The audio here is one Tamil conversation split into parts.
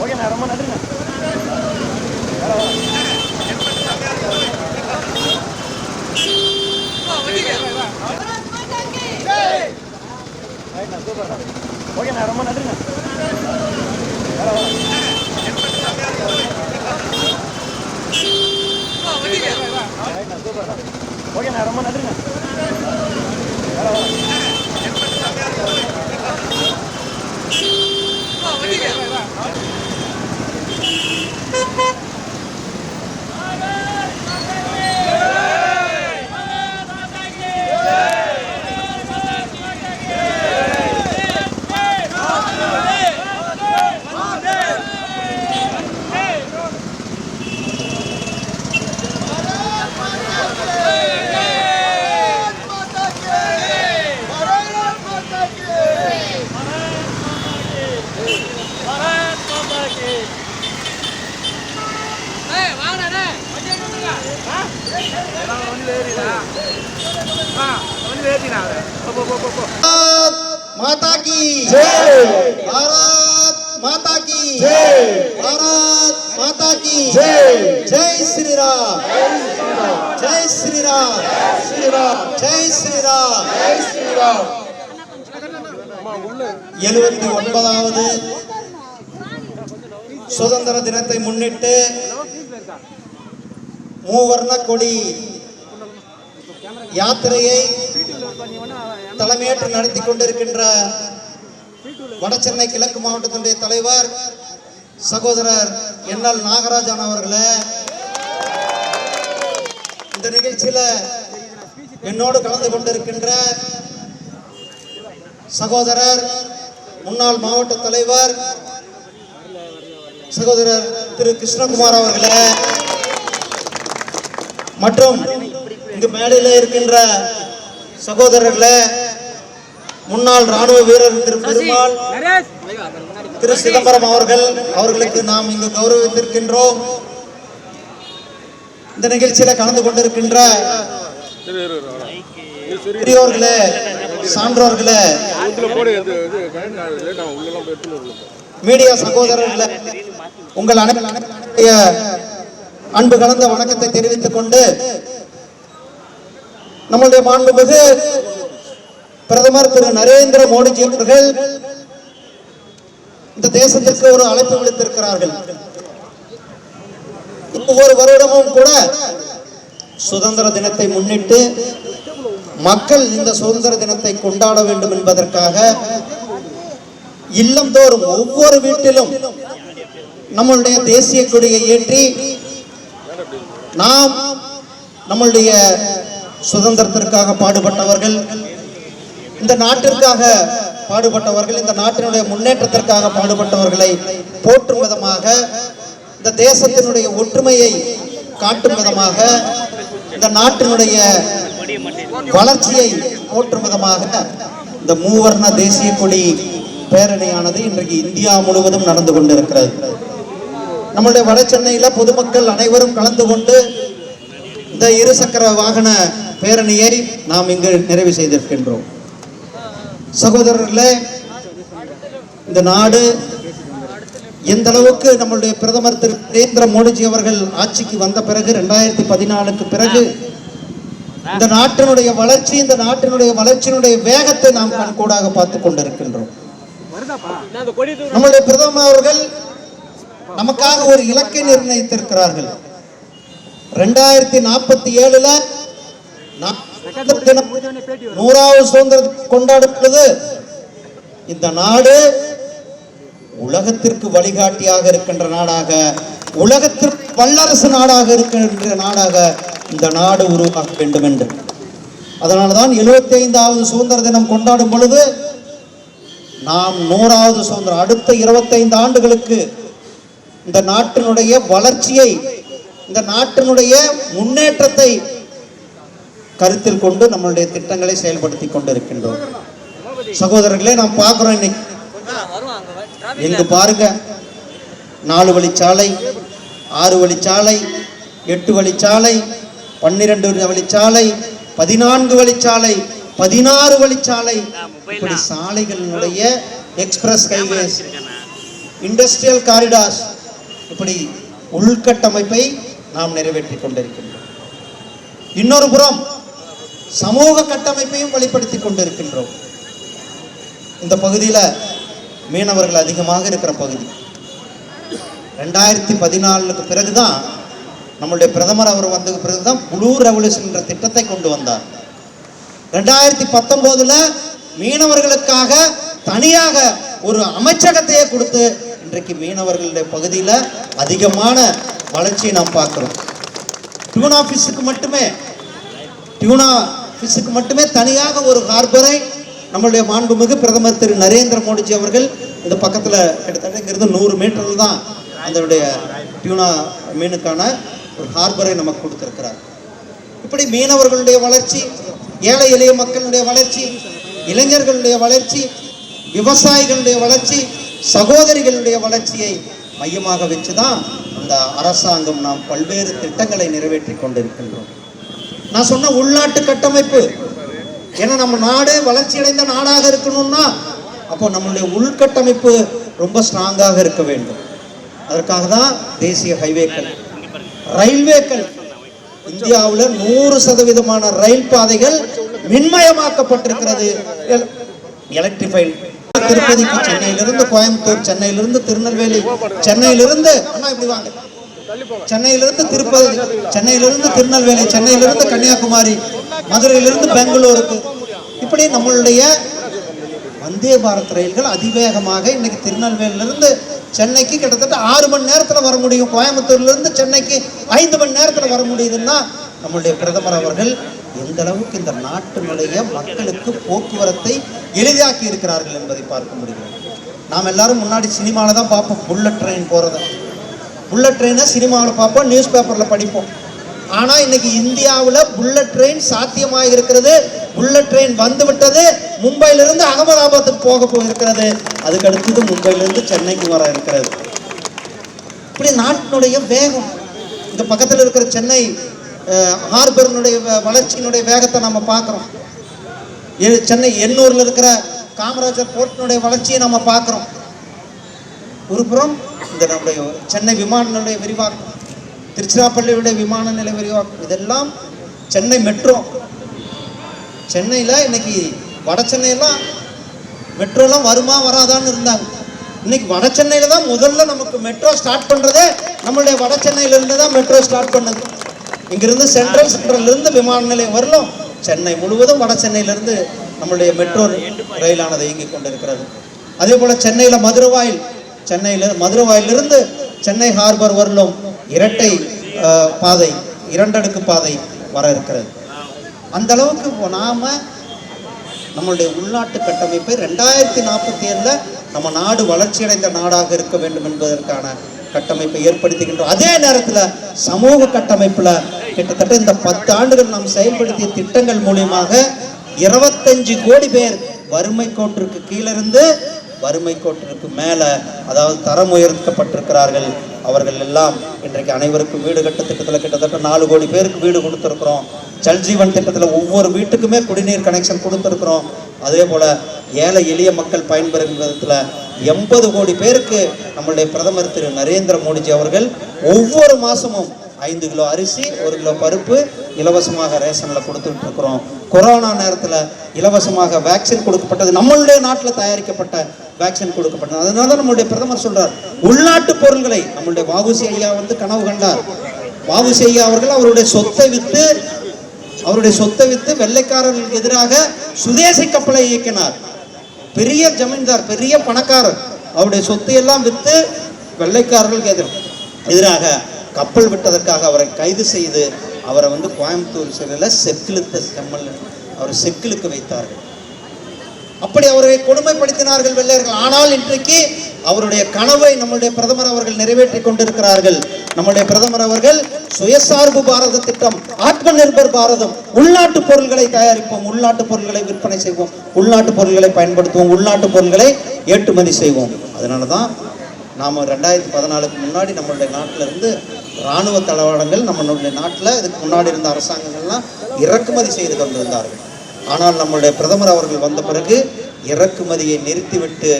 ஓகேண்ணா ரொம்ப நன்றிண்ணா ஓகேண்ணா ரொம்ப நன்றிண்ணா ஓகேண்ணா ரொம்ப நன்றிண்ணா. माता की भारत माता की भारत माता की जय श्री राम जय श्री राम श्री राम जय श्री राम जय श्री राम எழுபத்தி ஒன்பதாவது சுதந்திர தினத்தை முன்னிட்டு மூவர்ண கொடி யாத்திரையை தலைமையேற்று நடத்தி கொண்டிருக்கின்ற வடசென்னை கிழக்கு மாவட்டத்தினுடைய தலைவர் சகோதரர் என்எல் நாகராஜன் அவர்களே இந்த நிகழ்ச்சியில என்னோடு கலந்து கொண்டிருக்கின்ற சகோதரர் முன்னாள் மாவட்ட தலைவர் சகோதரர் திரு கிருஷ்ணகுமார் அவர்களே மற்றும் இங்கு மேடையில் இருக்கின்ற சகோதரர்களே முன்னாள் ராணுவ வீரர் திரு பெருமாள் திரு சிதம்பரம் அவர்கள் அவர்களுக்கு நாம் இங்கு கௌரவித்திருக்கின்றோம். இந்த நிகழ்ச்சியில கலந்து கொண்டிருக்கின்ற பெரியோர்களே சான்றோர்களே மீடியா சகோதரர்களே உங்கள் அனைவருடைய அன்பு கலந்த வணக்கத்தை தெரிவித்துக் கொண்டு நம்முடைய மாண்புமிகு பிரதமர் திரு நரேந்திர மோடிஜி அவர்கள் இந்த தேசத்திற்கு ஒரு அழைப்பு விடுத்திருக்கிறார்கள். ஒவ்வொரு வருடமும் கூட சுதந்திர தினத்தை முன்னிட்டு மக்கள் இந்த சுதந்திர தினத்தை கொண்டாட வேண்டும் என்பதற்காக இல்லந்தோறும் ஒவ்வொரு வீட்டிலும் நம்மளுடைய தேசிய கொடியை ஏற்றி நாம் நம்மளுடைய சுதந்திரத்திற்காக பாடுபட்டவர்கள் இந்த நாட்டிற்காக பாடுபட்டவர்கள் இந்த நாட்டினுடைய முன்னேற்றத்திற்காக பாடுபட்டவர்களை போற்றும் விதமாக இந்த தேசத்தினுடைய ஒற்றுமையை காட்டும் விதமாக இந்த நாட்டினுடைய வளர்ச்சியை போற்றும் விதமாக இந்த மூவர்ண தேசிய கொடி பேரணியானது இன்றைக்கு இந்தியா முழுவதும் நடந்து கொண்டிருக்கிறது. நம்மளுடைய வட சென்னையில் பொதுமக்கள் அனைவரும் கலந்து கொண்டு இந்த இருசக்கர வாகன பேரணியை நாம் இங்கு நிறைவு செய்திருக்கின்றோம். சகோதரர்களே இந்த நாடு எந்த அளவுக்கு நம்மளுடைய பிரதமர் திரு நரேந்திர மோடிஜி அவர்கள் ஆட்சிக்கு வந்த பிறகு ரெண்டாயிரத்தி பதினாலுக்கு பிறகு இந்த நாட்டினுடைய வளர்ச்சி இந்த நாட்டினுடைய வளர்ச்சியினுடைய வேகத்தை நாம் கண்கூடாக பார்த்து கொண்டிருக்கின்றோம். நம்மளுடைய பிரதமர் அவர்கள் நமக்காக ஒரு இலக்கை நிர்ணயித்திருக்கிறார்கள். ரெண்டாயிரத்தி நாற்பத்தி ஏழுல நூறாவது சுதந்திரத்தை கொண்டாடுகிறது. இந்த நாடு உலகத்திற்கு வழிகாட்டியாக இருக்கின்ற நாடாக உலகத்திற்கு வல்லரசு நாடாக இருக்கின்ற நாடாக இந்த நாடு உருவாக வேண்டும் என்று. அதனால்தான் எழுபத்தி ஐந்தாவது சுதந்திர தினம் கொண்டாடும் பொழுது நாம் நூறாவது சுதந்திரம் அடுத்த இருபத்தைந்து ஆண்டுகளுக்கு இந்த நாட்டினுடைய வளர்ச்சியை இந்த நாட்டினுடைய முன்னேற்றத்தை கருத்தில் கொண்டு நம்மளுடைய திட்டங்களை செயல்படுத்தி கொண்டிருக்கின்றோம். சகோதரர்களே நாம் பார்க்குறோம் இன்னைக்கு. எங்க பாருங்க நாலு வழிச்சாலை ஆறு வழிச்சாலை எட்டு வழிச்சாலை பன்னிரண்டு வழிச்சாலை பதினான்கு வழிச்சாலை பதினாறு வழிச்சாலை இப்படி சாலைகளினுடைய எக்ஸ்பிரஸ் ஹைவேஸ் இண்டஸ்ட்ரியல் காரிடார்ஸ் இப்படி உள்கட்டமைப்பை நாம் நிறைவேற்றி கொண்டிருக்கின்றோம். இன்னொரு புறம் சமூக கட்டமைப்பையும் வெளிப்படுத்தி கொண்டிருக்கின்றோம். இந்த பகுதியில் மீனவர்கள் அதிகமாக இருக்கிற பகுதி. ரெண்டாயிரத்தி பதினாலுக்கு பிறகுதான் நம்மளுடைய பிரதமர் அவர் வந்த பிறகுதான் ப்ளூ ரெவல்யூஷன் என்ற திட்டத்தை கொண்டு வந்தார். ரெண்டாயிரத்தி பத்தொன்பதுல மீனவர்களுக்காக தனியாக ஒரு அமைச்சகத்தையே கொடுத்து இன்றைக்கு மீனவர்களுடைய பகுதியில் அதிகமான வளர்ச்சியை நாம் பார்க்குறோம். டியூனா ஆஃபீஸுக்கு மட்டுமே டியூனா ஃபிஷ்ஷுக்கு மட்டுமே தனியாக ஒரு ஹார்பரை நம்மளுடைய மாண்புமிகு பிரதமர் திரு நரேந்திர மோடிஜி அவர்கள் இந்த பக்கத்தில் கிட்டத்தட்ட இங்கிருந்து நூறு மீட்டரில் தான் அதனுடைய டியூனா மீனுக்கான ஒரு ஹார்பரை நமக்கு கொடுத்துருக்கிறார். இப்படி மீனவர்களுடைய வளர்ச்சி ஏழை எளிய மக்களுடைய வளர்ச்சி இளைஞர்களுடைய வளர்ச்சி விவசாயிகளுடைய வளர்ச்சி சகோதரிகளுடைய வளர்ச்சியை மையமாக வச்சு தான் இந்த அரசாங்கம் நாம் பல்வேறு திட்டங்களை நிறைவேற்றி கொண்டிருக்கின்றோம். நான் சொன்ன உள்நாட்டு கட்டமைப்பு. ஏன்னா நம்ம நாடு வளர்ச்சியடைந்த நாடாக இருக்கணும்னா அப்போ நம்மளுடைய உள்கட்டமைப்பு ரொம்ப ஸ்ட்ராங்காக இருக்க வேண்டும். அதற்காக தான் தேசிய ஹைவேக்கள் ரயில்வேக்கள் இந்தியாவில் நூறு சதவீதமான ரயில் பாதைகள் மின்மயமாக்கப்பட்டிருக்கிறது. எலக்ட்ரிஃபைடு திருப்பதிக்கு சென்னையிலிருந்து கோயம்புத்தூர் சென்னையிலிருந்து திருநெல்வேலி சென்னையிலிருந்து அண்ணா இப்படி வாங்க. சென்னையிலிருந்து திருப்பதி சென்னையிலிருந்து திருநெல்வேலி சென்னையிலிருந்து கன்னியாகுமரி மதுரையிலிருந்து பெங்களூருக்கு. இப்படி நம்மளுடைய வந்தே பாரத் ரயில்கள் அதிவேகமாக இன்னைக்கு திருநெல்வேலியிலிருந்து சென்னைக்கு கிட்டத்தட்ட ஆறு மணி நேரத்தில் வர முடியும். கோயம்புத்தூர்லேருந்து சென்னைக்கு ஐந்து மணி நேரத்தில் வர முடியுதுன்னா நம்மளுடைய பிரதமர் அவர்கள் எந்த அளவுக்கு இந்த நாட்டினுடைய மக்களுக்கு போக்குவரத்தை எளிதாக்கி இருக்கிறார்கள் என்பதை பார்க்க முடிகிறது. நாம் எல்லாரும் முன்னாடி சினிமாவில் தான் பார்ப்போம். புல்லட் ட்ரெயின் போகிறத புல்லட் ட்ரெயினை சினிமாவில் பார்ப்போம் நியூஸ் பேப்பரில் படிப்போம். ஆனால் இன்னைக்கு இந்தியாவில் புல்லட் ட்ரெயின் சாத்தியமாக இருக்கிறது புல்லட் ட்ரெயின் வந்து விட்டது மும்பையிலிருந்து அகமதாபாத்துக்கு போக போயிருக்கிறது. அதுக்கு அடுத்தது மும்பையிலிருந்து சென்னைக்கு வர இருக்கிறது. இப்படி நாட்டினுடைய வேகம் இந்த பக்கத்தில் இருக்கிற சென்னை ஹார்பர்னுடைய வ- வளர்ச்சியினுடைய வேகத்தை நம்ம பார்க்குறோம். சென்னை எண்ணூரில் இருக்கிற காமராஜர் போர்ட்டினுடைய வளர்ச்சியை நம்ம பார்க்குறோம். ஒரு புறம் இந்த நம்முடைய சென்னை விமான நிலைய விரிவாக்கம் திருச்சிராப்பள்ளியுடைய விமான நிலைய விரிவாக்கம் இதெல்லாம் சென்னை மெட்ரோ. சென்னையில் இன்னைக்கு வட சென்னையெல்லாம் மெட்ரோலாம் வருமா வராதான்னு இருந்தாங்க. இன்னைக்கு வட சென்னையில் தான் முதல்ல நமக்கு மெட்ரோ ஸ்டார்ட் பண்ணுறதே நம்மளுடைய வட சென்னையிலேருந்து தான் மெட்ரோ ஸ்டார்ட் பண்ணுது. இங்கிருந்து சென்ட்ரல் சென்ட்ரல்லேருந்து விமான நிலையம் வரலும் சென்னை முழுவதும் வட சென்னையிலேருந்து நம்மளுடைய மெட்ரோ ரயிலானது இயங்கிக் கொண்டிருக்கிறது. அதே போல் சென்னையில் மதுரவாயில் சென்னையில் மதுரவாயிலிருந்து சென்னை ஹார்பர் வரலும் இரட்டை அஹ், பாதை இரண்டடுக்கு பாதை வர இருக்கிறது. அந்த அளவுக்கு நாம நம்மளுடைய உள்நாட்டு கட்டமைப்பை ரெண்டாயிரத்தி நாற்பத்தி ஏழில் நம்ம நாடு வளர்ச்சியடைந்த நாடாக இருக்க வேண்டும் என்பதற்கான கட்டமைப்பை ஏற்படுத்துகின்றோம் அதே நேரத்தில் சமூக கட்டமைப்பில் கிட்டத்தட்ட இந்த பத்து ஆண்டுகள் நாம் செயல்படுத்திய திட்டங்கள் மூலியமாக இருபத்தஞ்சு கோடி பேர் வறுமை கோட்டிற்கு கீழிருந்து வறுமை கோட்டிற்கு மேலே அதாவது தரம் உயர்த்தப்பட்டிருக்கிறார்கள் அவர்கள் எல்லாம். இன்றைக்கு அனைவருக்கும் வீடு கட்ட திட்டத்தில் கிட்டத்தட்ட நாலு கோடி பேருக்கு வீடு கொடுத்துருக்குறோம். ஜல்ஜீவன் திட்டத்தில் ஒவ்வொரு வீட்டுக்குமே குடிநீர் கனெக்ஷன் கொடுத்துருக்குறோம். அதே போல் ஏழை எளிய மக்கள் பயன்பெறும் விதத்தில் எண்பது கோடி பேருக்கு நம்மளுடைய பிரதமர் திரு நரேந்திர மோடிஜி அவர்கள் ஒவ்வொரு மாதமும் ஐந்து கிலோ அரிசி ஒரு கிலோ பருப்பு இலவசமாக ரேஷனில் கொடுத்துட்டு இருக்கிறோம் கொரோனா நேரத்தில் இலவசமாக வேக்சின் கொடுக்கப்பட்டது நம்மளுடைய நாட்டில் தயாரிக்கப்பட்ட வேக்சின் கொடுக்கப்பட்டது. அதனால தான் நம்மளுடைய பிரதமர் சொல்றார் உள்நாட்டு பொருள்களை நம்மளுடைய வாவுசி ஐயா வந்து கனவு கண்டார். வாவுசி ஐயா அவர்கள் அவருடைய சொத்தை வித்து அவருடைய சொத்தை வித்து வெள்ளைக்காரர்களுக்கு எதிராக சுதேசி கப்பலை இயக்கினார். பெரிய ஜமீன்தார் பெரிய பணக்காரர். அவருடைய சொத்தை எல்லாம் வித்து வெள்ளைக்காரர்களுக்கு எதிர் எதிராக கப்பல் விட்டதற்காக அவரை கைது செய்து அவரை வந்து கோயம்புத்தூர் சிறையில் செக்கிழுத்த செம்மல் அவரை செக்கிலுக்கு வைத்தார்கள். அப்படி அவரை கொடுமைப்படுத்தினார்கள் வெள்ளையர்கள். ஆனால் இன்றைக்கு அவருடைய கனவை நம்முடைய பிரதமர் அவர்கள் நிறைவேற்றி கொண்டிருக்கிறார்கள். நம்முடைய பிரதமர் அவர்கள் சுயசார்பு பாரத திட்டம் ஆத்ம நிர்பர் பாரதம் உள்நாட்டு பொருள்களை தயாரிப்போம் உள்நாட்டு பொருள்களை விற்பனை செய்வோம் உள்நாட்டு பொருள்களை பயன்படுத்துவோம் உள்நாட்டு பொருள்களை ஏற்றுமதி செய்வோம். அதனால தான் நாம் ரெண்டாயிரத்தி பதினாலுக்கு முன்னாடி நம்மளுடைய நாட்டிலிருந்து இராணுவ தளவாடங்கள் நம்மளுடைய நாட்டில் இதுக்கு முன்னாடி இருந்த அரசாங்கங்கள்லாம் இறக்குமதி செய்து கொண்டிருந்தார்கள். ஆனால் நம்மளுடைய பிரதமர் அவர்கள் வந்த பிறகு இறக்குமதியை நிறுத்திவிட்டு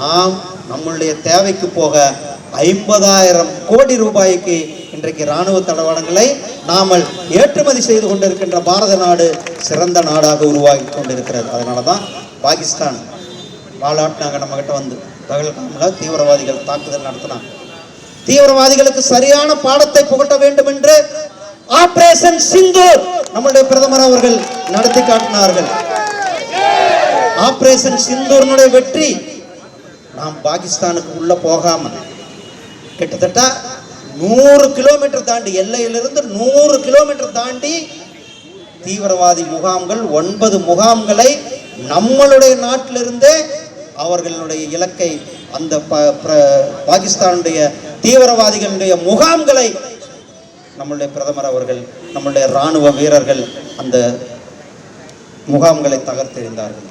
நாம் நம்மளுடைய தேவைக்கு போக ஐம்பதாயிரம் கோடி ரூபாய்க்கு இன்றைக்கு இராணுவ தளவாடங்களை நாமல் ஏற்றுமதி செய்து கொண்டிருக்கின்ற பாரத நாடு சிறந்த நாடாக உருவாகி கொண்டிருக்கிறது. அதனால தான் பாகிஸ்தான் வாலாட்டினாங்க நம்மகிட்ட வந்து பகல்காமில் தீவிரவாதிகள் தாக்குதல் நடத்தினாங்க. தீவிரவாதிகளுக்கு சரியான பாடத்தை புகட்ட வேண்டும் என்று ஆபரேஷன் சிந்தூர் நம்முடைய பிரதமர் அவர்கள் நடத்தி காட்டினார்கள். ஆபரேஷன் சிந்தூர்னுடைய வெற்றி நாம் பாகிஸ்தானுக்கு உள்ள போகாம கிட்டத்தட்ட நூறு கிலோமீட்டர் தாண்டி எல்லையிலிருந்து நூறு கிலோமீட்டர் தாண்டி தீவிரவாதி முகாம்கள் ஒன்பது முகாம்களை நம்மளுடைய நாட்டிலிருந்தே அவர்களுடைய இலக்கை அந்த ப- பிர- பாகிஸ்தானுடைய தீவிரவாதிகளுடைய முகாம்களை நம்மளுடைய பிரதமர் அவர்கள் நம்மளுடைய இராணுவ வீரர்கள் அந்த முகாம்களை தகர்த்தெறிந்தார்கள்.